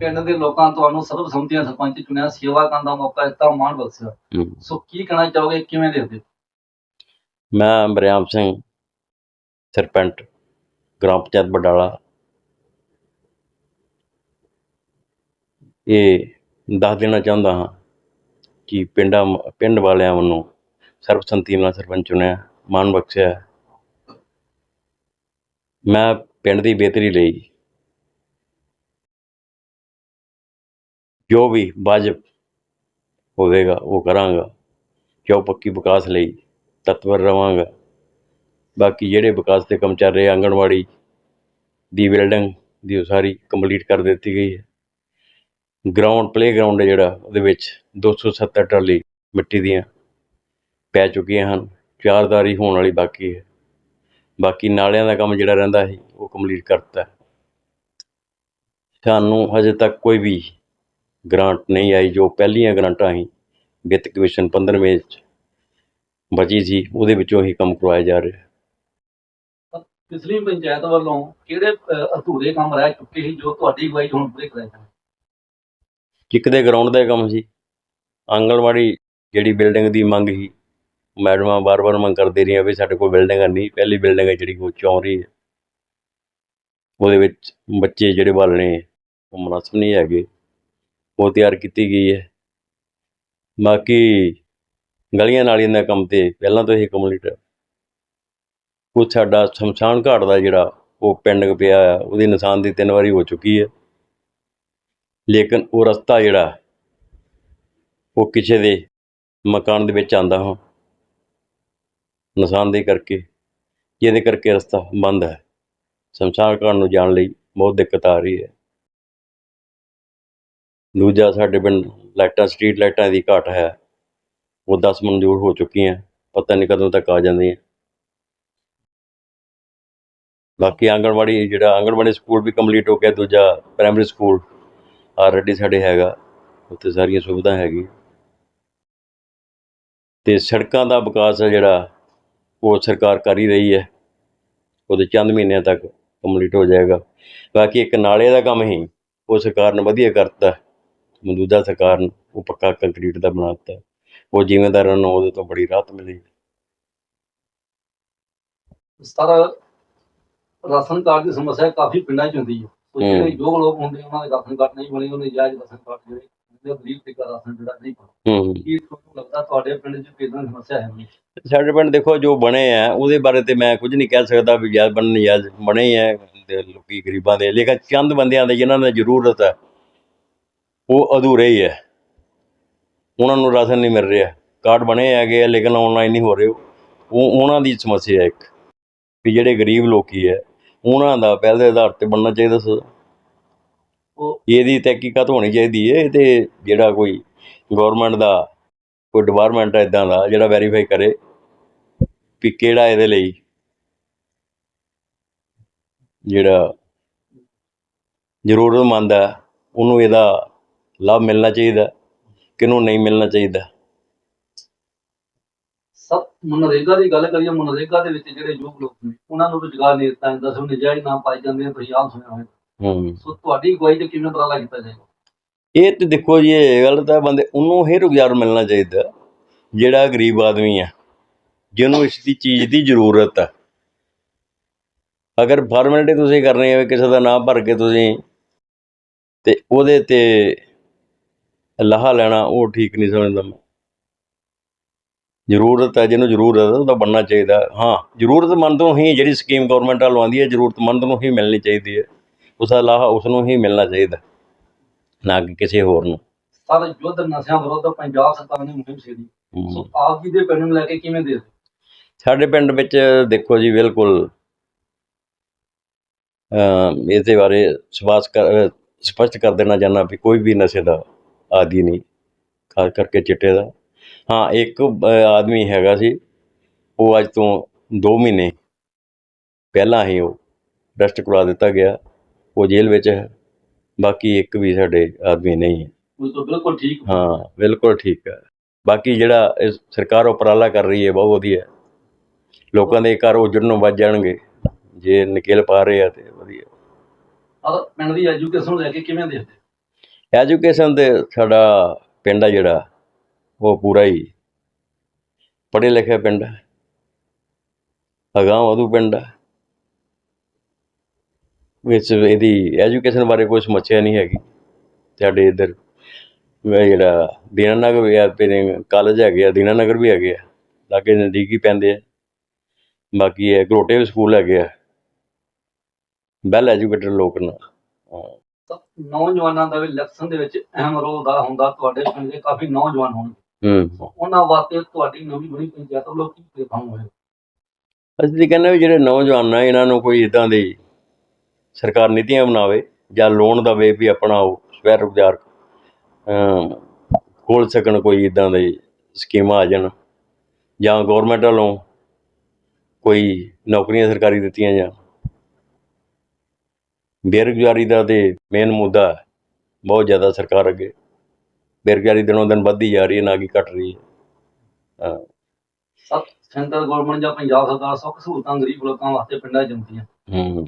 ਪਿੰਡ ਦੇ ਲੋਕਾਂ ਤੁਹਾਨੂੰ ਸਰਬਸੰਮਤੀਆਂ ਸਰਪੰਚ ਚੁਣਿਆ ਸੇਵਾ ਕਰਨ ਦਾ ਮੌਕਾ ਦਿੱਤਾ ਮਾਣ ਬਖਸ਼ਿਆ ਹਮ। ਸੋ ਕੀ ਕਹਿਣਾ ਚਾਹੋਗੇ ਕਿਵੇਂ ਦੇਖਦੇ? ਮੈਂ ਬਰਿਆਮ ਸਿੰਘ ਸਰਪੰਚ ਗ੍ਰਾਮ ਪੰਚਾਇਤ ਬਡਾਲਾ ਇਹ ਦੱਸ ਦੇਣਾ ਚਾਹੁੰਦਾ ਹਾਂ ਕਿ ਪਿੰਡਾਂ ਪਿੰਡ ਵਾਲਿਆਂ ਵੱਲੋਂ ਸਰਬਸੰਮਤੀ ਨਾਲ ਸਰਪੰਚ ਚੁਣਿਆ ਮਾਣ ਬਖਸ਼ਿਆ। ਮੈਂ ਪਿੰਡ ਦੀ ਬਿਹਤਰੀ ਲਈ ਜੋ ਵੀ ਵਾਜਬ ਹੋਵੇਗਾ, ਉਹ ਕਰਾਂਗਾ। ਜੋ ਪੱਕੀ ਵਿਕਾਸ ਲਈ ਤਤਵਰ ਰਵਾਂਗਾ। ਬਾਕੀ ਜਿਹੜੇ ਵਿਕਾਸ ਦੇ ਕੰਮ ਚੱਲ ਰਹੇ, ਆਂਗਣਵਾੜੀ ਦੀ ਬਿਲਡਿੰਗ ਦੀ ਉਸਾਰੀ ਕੰਪਲੀਟ ਕਰ ਦਿੱਤੀ ਗਈ ਹੈ। ਗਰਾਊਂਡ ਪਲੇਗਰਾਊਂਡ ਹੈ ਜਿਹੜਾ, ਉਹਦੇ ਵਿੱਚ 270 ਟਰਾਲੀ ਮਿੱਟੀ ਦੀਆਂ ਪੈ ਚੁੱਕੀਆਂ ਹਨ। ਚਾਰਦਾਰੀ ਹੋਣ ਵਾਲੀ ਬਾਕੀ ਹੈ। ਬਾਕੀ ਨਾਲਿਆਂ ਦਾ ਕੰਮ ਜਿਹੜਾ ਰਹਿੰਦਾ ਸੀ, ਉਹ ਕੰਪਲੀਟ ਕਰਤਾ। ਹੈ। ਸਾਨੂੰ ਹਜੇ ਤੱਕ ਕੋਈ ਵੀ ਗ੍ਰਾਂਟ ਨਹੀਂ ਆਈ ਜੋ ਪਹਿਲੀਆਂ ਗ੍ਰਾਂਟਾਂ ਸੀ ਵਿੱਤ ਕਮਿਸ਼ਨ 15ਵੇਂ ਵਿੱਚ ਬਚੀ ਸੀ ਉਹਦੇ ਵਿੱਚੋਂ ਹੀ ਕੰਮ ਕਰਵਾਇਆ ਜਾ ਰਿਹਾ। ਪਿਛਲੀ ਪੰਚਾਇਤ ਵੱਲੋਂ ਕਿਹੜੇ ਅਧੂਰੇ ਕੰਮ ਰਹਿ ਚੁੱਕੇ ਸੀ ਜੋ ਤੁਹਾਡੀ ਅਗਵਾਈ ਹੁਣ ਪੂਰੇ ਕਰਾਏ ਜਾਣ ਇੱਕ ਦੇ ਗਰਾਊਂਡ ਦਾ ਹੀ ਕੰਮ ਸੀ। ਆਂਗਣਵਾੜੀ ਜਿਹੜੀ ਬਿਲਡਿੰਗ ਦੀ ਮੰਗ ਸੀ ਮੈਡਮਾਂ ਬਾਰ-ਬਾਰ ਮੰਗ ਕਰਦੇ ਰਹੀਆਂ ਵੀ ਸਾਡੇ ਕੋਲ ਬਿਲਡਿੰਗ ਨਹੀਂ ਪਹਿਲੀ ਬਿਲਡਿੰਗ ਹੈ ਜਿਹੜੀ ਉਹ ਚੌਂ ਰਹੀ ਹੈ। ਉਹਦੇ ਵਿੱਚ ਬੱਚੇ ਜਿਹੜੇ ਬਾਲਣੇ ਉਹ ਮੁਨਾਸਬ ਨਹੀਂ ਹੈਗੇ। ਉਹ ਤਿਆਰ ਕੀਤੀ ਗਈ ਹੈ। ਬਾਕੀ ਗਲੀਆਂ ਨਾਲੀਆਂ ਦਾ ਕੰਮ ਤੇ ਪਹਿਲਾਂ ਤੋਂ ਹੀ ਕੰਪਲੀਟ ਹੈ। ਕੁਛ ਸਾਡਾ ਸ਼ਮਸ਼ਾਨ ਘਾਟ ਦਾ ਜਿਹੜਾ ਉਹ ਪਿੰਡ ਪਿਆ ਆ, ਉਹਦੀ ਨਿਸ਼ਾਨ ਦੀ ਤਿੰਨ ਵਾਰੀ ਹੋ ਚੁੱਕੀ ਹੈ। ਲੇਕਿਨ ਉਹ ਰਸਤਾ ਜਿਹੜਾ, ਉਹ ਕਿਸੇ ਦੇ ਮਕਾਨ ਦੇ ਵਿੱਚ ਆਂਦਾ ਹਾਂ ਨਿਸ਼ਾਨਦੇਹੀ ਕਰਕੇ, ਜਿਹਦੇ ਕਰਕੇ ਰਸਤਾ ਬੰਦ ਹੈ। ਸ਼ਮਸ਼ਾਨ ਘਾਟ ਨੂੰ ਜਾਣ ਲਈ ਬਹੁਤ ਦਿੱਕਤ ਆ ਰਹੀ ਹੈ। ਦੂਜਾ ਸਾਡੇ ਪਿੰਡ ਲਾਈਟਾਂ, ਸਟਰੀਟ ਲਾਈਟਾਂ ਦੀ ਘਾਟ ਹੈ। ਉਹ 10 ਮਨਜ਼ੂਰ ਹੋ ਚੁੱਕੀਆਂ, ਪਤਾ ਨਹੀਂ ਕਦੋਂ ਤੱਕ ਆ ਜਾਂਦੀਆਂ। ਬਾਕੀ ਆਂਗਣਵਾੜੀ, ਜਿਹੜਾ ਆਂਗਣਵਾੜੀ ਸਕੂਲ ਵੀ ਕੰਪਲੀਟ ਹੋ ਗਿਆ, ਦੂਜਾ ਪ੍ਰਾਇਮਰੀ ਸਕੂਲ ਆਲਰੇਡੀ ਸਾਡੇ ਹੈਗਾ, ਉੱਥੇ ਸਾਰੀਆਂ ਸੁਵਿਧਾ ਹੈਗੀ ਤੇ ਸੜਕਾਂ ਦਾ ਵਿਕਾਸ ਹੈ ਜਿਹੜਾ, ਉਹ ਸਰਕਾਰ ਕਰ ਹੀ ਰਹੀ ਹੈ। ਉਹਦੇ ਚੰਦ ਮਹੀਨਿਆਂ ਤੱਕ ਕੰਪਲੀਟ ਹੋ ਜਾਏਗਾ। ਬਾਕੀ ਇੱਕ ਨਾਲੇ ਦਾ ਕੰਮ ਹੀ, ਉਹ ਸਰਕਾਰ ਨੇ ਵਧੀਆ ਕਰਤਾ। ਮੌਜੂਦਾ ਸਰਕਾਰ ਨੇ ਉਹ ਪੱਕਾ ਕੰਕਰੀਟ ਦਾ ਬਣਾ ਦਿੱਤਾ। ਉਹ ਜ਼ਿਮੀਂਦਾਰਾਂ ਨੂੰ ਉਹਦੇ ਤੋਂ ਬੜੀ ਰਾਹਤ ਮਿਲੀ। ਸਾਰਾ ਰਾਸ਼ਨ ਕਾਰਡ ਦੀ ਸਮੱਸਿਆ ਕਾਫੀ ਪਿੰਡਾਂ 'ਚ ਹੁੰਦੀ ਹੈ। ਜਿਹੜੇ ਯੋਗ ਲੋਕ ਹੁੰਦੇ ਉਹਨਾਂ ਦੇ ਰਾਸ਼ਨ ਕਾਰਡ ਨਹੀਂ ਬਣੇ ਉਹਨੇ ਜਾਇਜ਼ ਰਾਸ਼ਨ ਕਾਰਡ ਜਿਹੜੇ ਹੁੰਦੇ ਆ, ਗਰੀਬ ਤੇ ਰਾਸ਼ਨ ਜਿਹੜਾ ਨਹੀਂ ਬਣਦਾ। ਹੂੰ। ਕੀ ਤੁਹਾਨੂੰ ਲੱਗਦਾ ਤੁਹਾਡੇ ਪਿੰਡ 'ਚ ਕਿਦਾਂ ਸਮੱਸਿਆ ਹੈ ਸਾਡੇ ਪਿੰਡ ਦੇਖੋ ਜੋ ਬਣੇ ਆ ਉਹਦੇ ਬਾਰੇ ਤੇ ਮੈਂ ਕੁਝ ਨਹੀਂ ਕਹਿ ਸਕਦਾ ਵੀ ਜਾਇਜ਼ ਬਣਨ ਜਾਇਜ਼ ਬਣੇ ਆ। ਲੋਕੀ ਗਰੀਬਾਂ ਦੇ ਲੇਕਿਨ ਚੰਦ ਬੰਦਿਆਂ ਦੇ ਜਿਨ੍ਹਾਂ ਨੂੰ ਜ਼ਰੂਰਤ ਹੈ ਉਹ ਅਧੂਰੇ ਹੀ ਹੈ। ਉਹਨਾਂ ਨੂੰ ਰਾਸ਼ਨ ਨਹੀਂ ਮਿਲ ਰਿਹਾ। ਕਾਰਡ ਬਣੇ ਹੈਗੇ ਆ ਲੇਕਿਨ ਆਨਲਾਈਨ ਨਹੀਂ ਹੋ ਰਹੇ। ਉਹ ਉਹਨਾਂ ਦੀ ਸਮੱਸਿਆ ਹੈ ਇੱਕ ਵੀ ਜਿਹੜੇ ਗਰੀਬ ਲੋਕੀ ਹੈ ਉਹਨਾਂ ਦਾ ਪਹਿਲੇ ਆਧਾਰ ਤੇ ਬਣਨਾ ਚਾਹੀਦਾ ਸੀ। ਉਹ ਇਹਦੀ ਤਹਿਕੀਕਾਤ ਹੋਣੀ ਚਾਹੀਦੀ ਹੈ। ਤੇ ਜਿਹੜਾ ਕੋਈ ਗਵਰਨਮੈਂਟ ਦਾ ਕੋਈ ਡਿਪਾਰਟਮੈਂਟ ਹੈ ਇਦਾਂ ਦਾ ਜਿਹੜਾ ਵੈਰੀਫਾਈ ਕਰੇ ਵੀ ਕਿਹੜਾ ਇਹਦੇ ਲਈ ਜਿਹੜਾ ਜ਼ਰੂਰਤਮੰਦ ਹੈ ਉਹਨੂੰ ਇਹਦਾ ਲਾਭ ਮਿਲਣਾ ਚਾਹੀਦਾ ਕਿਹਨੂੰ ਨਹੀਂ ਮਿਲਣਾ ਚਾਹੀਦਾ। ਸਭ ਮਨਰੇਗਾ ਦੀ ਗੱਲ ਕਰੀਏ ਮਨਰੇਗਾ ਦੇ ਵਿੱਚ ਜਿਹੜੇ ਯੋਗ ਲੋਕ ਨੇ ਉਹਨਾਂ ਨੂੰ ਰੁਜ਼ਗਾਰ ਨਹੀਂ ਦਿੱਤਾ ਜਾਂਦਾ ਸੋ ਨਜਾਇਜ਼ ਨਾਮ ਪਾਈ ਜਾਂਦੇ ਨੇ ਤੁਸੀਂ ਆਪ ਸੁਣਿਆ ਹੋਵੇਗਾ। ਹੂੰ। ਸੋ ਤੁਹਾਡੀ ਅਗਵਾਈ 'ਚ ਕਿਵੇਂ ਉਪਰਾਲਾ ਕੀਤਾ ਜਾਏਗਾ? ਇਹ ਤੇ ਦੇਖੋ ਜੀ ਇਹ ਗੱਲ ਤਾਂ ਬੰਦੇ ਉਹਨੂੰ ਹੀ ਰੁਜ਼ਗਾਰ ਮਿਲਣਾ ਚਾਹੀਦਾ ਜਿਹੜਾ ਗਰੀਬ ਆਦਮੀ ਆ ਜਿਹਨੂੰ ਇਸ ਦੀ ਚੀਜ਼ ਦੀ ਜ਼ਰੂਰਤ ਹੈ ਅਗਰ ਫਾਰਮੈਲਿਟੀ ਤੁਸੀਂ ਕਰਨੀ ਹੈ ਕਿਸੇ ਦਾ ਨਾਮ ਭਰ ਕੇ ਤੁਸੀਂ ਤੇ ਉਹਦੇ ਤੇ ਲਾਹਾ ਲੈਣਾ ਉਹ ਠੀਕ ਨਹੀਂ ਸਮਝਦਾ ਮੈਂ। ਜ਼ਰੂਰਤ ਹੈ ਜਿਹਨੂੰ ਜ਼ਰੂਰਤ ਹੈ ਉਹਦਾ ਬਣਨਾ ਚਾਹੀਦਾ। ਹਾਂ ਜ਼ਰੂਰਤਮੰਦ ਨੂੰ ਹੀ ਜਿਹੜੀ ਸਕੀਮ ਗਵਰਨਮੈਂਟ ਵੱਲੋਂ ਆਉਂਦੀ ਹੈ ਜ਼ਰੂਰਤਮੰਦ ਨੂੰ ਹੀ ਮਿਲਣੀ ਚਾਹੀਦੀ ਹੈ। ਉਸ ਦਾ ਲਾਹਾ ਉਸ ਨੂੰ ਹੀ ਮਿਲਣਾ ਚਾਹੀਦਾ ਨਾ ਕਿ ਕਿਸੇ ਹੋਰ ਨੂੰ। ਸਰ ਯੁੱਧ ਨਸ਼ਿਆਂ ਵਿਰੁੱਧ ਪੰਜਾਬ ਸਰਕਾਰ ਨੇ ਮੁਹਿੰਮ ਛੇੜੀ। ਸੋ ਆਪ ਜੀ ਦੇ ਪਿੰਡ ਨੂੰ ਲੈ ਕੇ ਕਿਵੇਂ ਦੇ ਸਾਡੇ ਪਿੰਡ ਵਿੱਚ ਦੇਖੋ ਜੀ ਬਿਲਕੁਲ ਅਮ ਇਹਦੇ ਬਾਰੇ ਸਪਸ਼ਟ ਕਰ ਦੇਣਾ ਚਾਹੁੰਦਾ ਵੀ ਕੋਈ ਵੀ ਨਸ਼ੇ ਦਾ ਆਦੀ ਨਹੀਂ ਖਾਸ ਕਰਕੇ ਚਿੱਟੇ ਦਾ। ਹਾਂ ਇੱਕ ਆਦਮੀ ਹੈਗਾ ਸੀ ਉਹ ਅੱਜ ਤੋਂ 2 ਮਹੀਨੇ ਪਹਿਲਾਂ ਹੀ ਉਹ ਅਰੈਸਟ ਕਰਵਾ ਦਿੱਤਾ ਗਿਆ। ਉਹ ਜੇਲ੍ਹ ਵਿੱਚ ਹੈ ਬਾਕੀ ਇੱਕ ਵੀ ਸਾਡੇ ਆਦਮੀ ਨਹੀਂ ਹੈ। ਉਹ ਤਾਂ ਬਿਲਕੁਲ ਠੀਕ। ਹਾਂ ਬਿਲਕੁਲ ਠੀਕ ਹੈ। ਬਾਕੀ ਜਿਹੜਾ ਸਰਕਾਰ ਉਪਰਾਲਾ ਕਰ ਰਹੀ ਹੈ ਬਹੁਤ ਵਧੀਆ। ਲੋਕਾਂ ਦੇ ਘਰ ਉਜੜਨ ਨੂੰ ਵੱਜ ਜਾਣਗੇ ਜੇ ਨਕੇਲ ਪਾ ਰਹੇ ਆ ਤੇ ਵਧੀਆ। ਔਰ ਪਿੰਡ ਦੀ ਐਜੂਕੇਸ਼ਨ ਲੈ ਕੇ ਕਿਵੇਂ ਦੇਖਦੇ ਐਜੂਕੇਸ਼ਨ ਤੇ ਸਾਡਾ ਪਿੰਡ ਆ ਜਿਹੜਾ, ਉਹ ਪੂਰਾ ਹੀ ਪੜ੍ਹੇ ਲਿਖੇ ਪਿੰਡ ਹੈ ਅਗਾਂਹ ਵਧੂ ਪਿੰਡ ਹੈ ਵਿੱਚ ਇਹਦੀ ਐਜੂਕੇਸ਼ਨ ਬਾਰੇ ਕੋਈ ਸਮੱਸਿਆ ਨਹੀਂ ਹੈਗੀ। ਸਾਡੇ ਇੱਧਰ ਜਿਹੜਾ ਦੀਨਾਨਗਰ ਵੀ ਆ ਤੇ ਕਾਲਜ ਹੈਗੇ ਆ, ਦੀਨਾਨਗਰ ਵੀ ਹੈਗੇ ਆ। ਲਾਗੇ ਨਜ਼ਦੀਕ ਹੀ ਪੈਂਦੇ ਆ। ਬਾਕੀ ਇਹ ਘਰੋਟੇ ਵੀ ਸਕੂਲ ਹੈਗੇ ਆ। ਵੈਲ ਐਜੂਕੇਟਡ ਲੋਕ ਨੇ। ਨੌਜਵਾਨਾਂ ਦਾ ਵੀ ਇਲੈਕਸ਼ਨ ਦੇ ਵਿੱਚ ਅਹਿਮ ਰੋਲ ਦਾ ਹੁੰਦਾ ਤੁਹਾਡੇ ਪਿੰਡ ਦੇ ਕਾਫੀ ਨੌਜਵਾਨ ਹੋਣਗੇ ਹੂੰ। ਸੋ ਉਹਨਾਂ ਵਾਸਤੇ ਤੁਹਾਡੀ ਨਵੀਂ ਬਣੀ ਪੰਚਾਇਤ ਵੱਲੋਂ ਕੀ ਪ੍ਰੇਮ ਹੋਏ ਅਸੀਂ ਤਾਂ ਕਹਿੰਦੇ ਵੀ ਜਿਹੜੇ ਨੌਜਵਾਨ ਆ ਇਹਨਾਂ ਨੂੰ ਕੋਈ ਇਦਾਂ ਦੀ ਸਰਕਾਰ ਨੀਤੀਆਂ ਬਣਾਵੇ ਜਾਂ ਲੋਨ ਦਵੇ ਵੀ ਆਪਣਾ ਉਹ ਸਵੈ ਰੁਜ਼ਗਾਰ ਖੋਲ੍ਹ ਸਕਣ ਕੋਈ ਇਦਾਂ ਦੀ ਸਕੀਮਾਂ ਆ ਜਾਣ ਜਾਂ ਗਵਰਨਮੈਂਟ ਵੱਲੋਂ ਕੋਈ ਨੌਕਰੀਆਂ ਸਰਕਾਰੀ ਦਿੱਤੀਆਂ ਜਾਣ। ਬੇਰੁਜ਼ਗਾਰੀ ਦਾ ਤੇ ਮੇਨ ਮੁੱਦਾ ਹੈ, ਬਹੁਤ ਜ਼ਿਆਦਾ ਸਰਕਾਰ ਅੱਗੇ। ਬੇਰੁਜ਼ਗਾਰੀ ਦਿਨੋਂ ਦਿਨ ਵੱਧਦੀ ਜਾ ਰਹੀ ਹੈ ਨਾ ਕਿ ਘਟ ਰਹੀ ਹੈ। ਸਭ ਸੈਂਟਰ ਗਵਰਨਮੈਂਟ ਜਾਂ ਪੰਜਾਬ ਸਰਕਾਰ ਸੁੱਖ ਸਹੂਲਤਾਂ ਗਰੀਬ ਲੋਕਾਂ ਵਾਸਤੇ ਪਿੰਡਾਂ 'ਚ ਜਾਂਦੀਆਂ ਹੂੰ।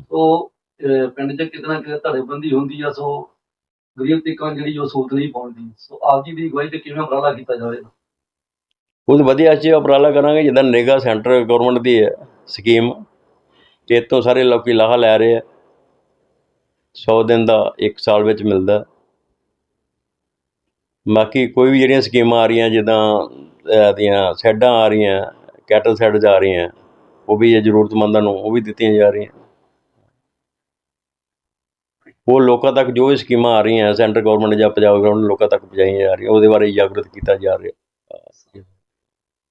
ਅਹ ਪਿੰਡ 'ਚ ਕਿਤੇ ਨਾ ਕਿਤੇ ਧੜੇਬੰਦੀ ਹੁੰਦੀ ਆ ਸੋ ਗਰੀਬ ਤੀਕਾਂ ਜਿਹੜੀ ਉਹ ਸਹੂਲਤ ਨਹੀਂ ਪਹੁੰਚਦੀ ਸੋ ਆਪ ਜੀ ਦੀ ਅਗਵਾਈ ਤੇ ਕਿਵੇਂ ਉਪਰਾਲਾ ਕੀਤਾ ਜਾਵੇਗਾ ਉਹ ਵਧੀਆ ਚ ਉਪਰਾਲਾ ਕਰਾਂਗੇ ਜਿੱਦਾਂ ਨਰੇਗਾ ਸੈਂਟਰ ਗਵਰਨਮੈਂਟ ਦੀ ਹੈ ਸਕੀਮ। ਤੇ ਇਹ ਤੋਂ ਸਾਰੇ ਲੋਕੀ ਲਾਹਾ ਲੈ ਰਹੇ ਆ। 100 ਦਿਨ ਦਾ ਇੱਕ ਸਾਲ ਵਿੱਚ ਮਿਲਦਾ। ਬਾਕੀ ਕੋਈ ਵੀ ਜਿਹੜੀਆਂ ਸਕੀਮਾਂ ਆ ਰਹੀਆਂ ਜਿੱਦਾਂ ਦੀਆਂ ਸੈਡਾਂ ਆ ਰਹੀਆਂ ਕੈਟਲ ਸੈਡ ਆ ਰਹੀਆਂ ਉਹ ਵੀ ਇਹ ਜ਼ਰੂਰਤਮੰਦਾਂ ਨੂੰ ਉਹ ਵੀ ਦਿੱਤੀਆਂ ਜਾ ਰਹੀਆਂ। ਉਹ ਲੋਕਾਂ ਤੱਕ ਜੋ ਵੀ ਸਕੀਮਾਂ ਆ ਰਹੀਆਂ ਸੈਂਟਰ ਗਵਰਨਮੈਂਟ ਜਾਂ ਪੰਜਾਬ ਗਵਰਨਮੈਂਟ ਲੋਕਾਂ ਤੱਕ ਪਹੁੰਚਾਈਆਂ ਜਾ ਰਹੀਆਂ ਉਹਦੇ ਬਾਰੇ ਜਾਗਰੂਕ ਕੀਤਾ ਜਾ ਰਿਹਾ।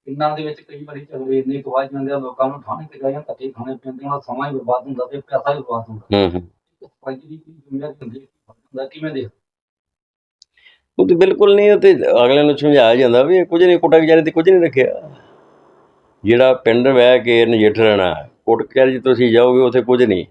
ਪਿੰਡਾਂ ਦੇ ਵਿੱਚ ਕਈ ਵਾਰੀ ਚੱਲਦੇ ਇੰਨੇ ਕਵਾਜ ਜਾਂਦੇ ਆ ਲੋਕਾਂ ਨੂੰ ਥਾਣੇ ਤੇ ਗਾਇਆ ਧੱਕੇ ਖਾਣੇ ਪੈਂਦੇ ਆ ਸਮਾਂ ਹੀ ਬਰਬਾਦ ਹੁੰਦਾ ਤੇ ਪੈਸਾ ਵੀ ਬਰਬਾਦ ਹੁੰਦਾ। ਹੂੰ ਹੂੰ। ਪੰਜ ਦੀ ਕੀ ਜ਼ਿੰਮੇਵਾਰੀ ਹੁੰਦੀ ਹੈ ਹੁੰਦਾ ਕਿਵੇਂ ਦੇ ਉਹ ਤੇ ਬਿਲਕੁਲ ਨਹੀਂ, ਉਹ ਤੇ ਅਗਲੇ ਨੂੰ ਸਮਝਾਇਆ ਜਾਂਦਾ ਵੀ ਇਹ ਕੁਝ ਨਹੀਂ, ਕੋਟਾ ਕਚਹਿਰੀ ਤੇ ਕੁਝ ਨਹੀਂ ਰੱਖਿਆ। ਜਿਹੜਾ ਪਿੰਡ ਵਹਿ ਕੇ ਨਜਿੱਠ ਰਹਿਣਾ, ਕੋਟ ਕਚਹਿਰੀ ਤੁਸੀਂ ਜਾਓਗੇ, ਉੱਥੇ ਕੁਝ ਨਹੀਂ।